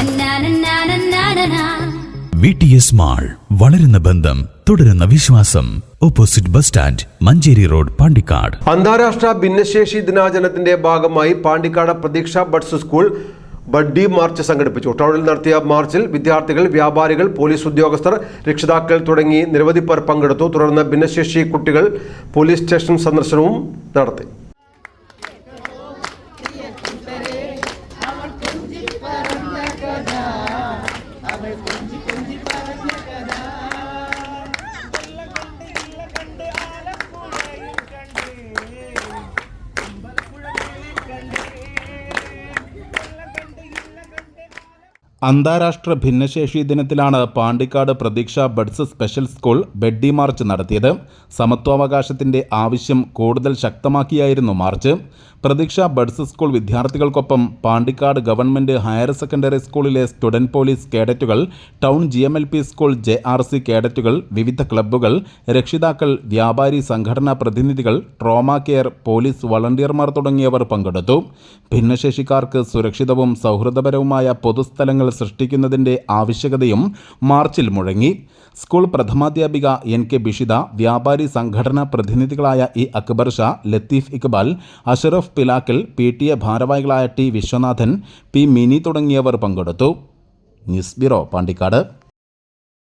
നന്നാനന്നാനന്നാനനാ. V T S mall വളരുന്ന ബന്ധം തുടരുന്ന വിശ്വാസം. Opposite bus stand Manjeri road Pandikkad. അന്താരാഷ്ട്ര ഭിന്നശേഷി ദിനാചരണത്തിന്റെ ഭാഗമായി Pandikkad Pratheeksha buds school buddy March സംഘടിപ്പിച്ചു. ടൗണിൽ നടത്തിയ മാർച്ചിൽ വിദ്യാർത്ഥികൾ വ്യാപാരികൾ പോലീസ് ഉദ്യോഗസ്ഥർ രക്ഷിതാക്കൾ തുടങ്ങി നിരവധി പേർ പങ്കെടുത്തു. തുടർന്ന് ഭിന്നശേഷി കുട്ടികൾ പോലീസ് സ്റ്റേഷൻ സന്ദർശനവും നടത്തി. അന്താരാഷ്ട്ര ഭിന്നശേഷി ദിനത്തിലാണ് Pandikkad Pratheeksha buds special school ബെഡ്ഡി march നടത്തിയത്. സമത്വാവകാശത്തിന്റെ ആവശ്യം കൂടുതൽ ശക്തമാക്കിയായിരുന്നു മാർച്ച്. പ്രതീക്ഷ ബഡ്സ് സ്കൂൾ വിദ്യാർത്ഥികൾക്കൊപ്പം പാണ്ടിക്കാട് ഗവൺമെന്റ് ഹയർ സെക്കൻഡറി സ്കൂളിലെ student police കേഡറ്റുകൾ town G M L P school J R C കേഡറ്റുകൾ വിവിധ ക്ലബ്ബുകൾ രക്ഷിതാക്കൾ വ്യാപാരി സംഘടനാ പ്രതിനിധികൾ ട്രോമ കെയർ പോലീസ് വളണ്ടിയർമാർ തുടങ്ങിയവർ പങ്കെടുത്തു. ഭിന്നശേഷിക്കാർക്ക് സുരക്ഷിതവും സൗഹൃദപരവുമായ പൊതുസ്ഥലങ്ങൾ സൃഷ്ടിക്കുന്നതിന്റെ ആവശ്യകതയും മാർച്ചിൽ മുഴങ്ങി. സ്കൂൾ പ്രഥമാധ്യാപിക എൻ കെ ബിഷിത വ്യാപാരി സംഘടനാ പ്രതിനിധികളായ E Akbar Shah Latheef Iqbal Ashraf Pilakkal P T A ഭാരവാഹികളായ ടി വിശ്വനാഥൻ പി മിനി തുടങ്ങിയവർ പങ്കെടുത്തു. News bureau Pandikkad.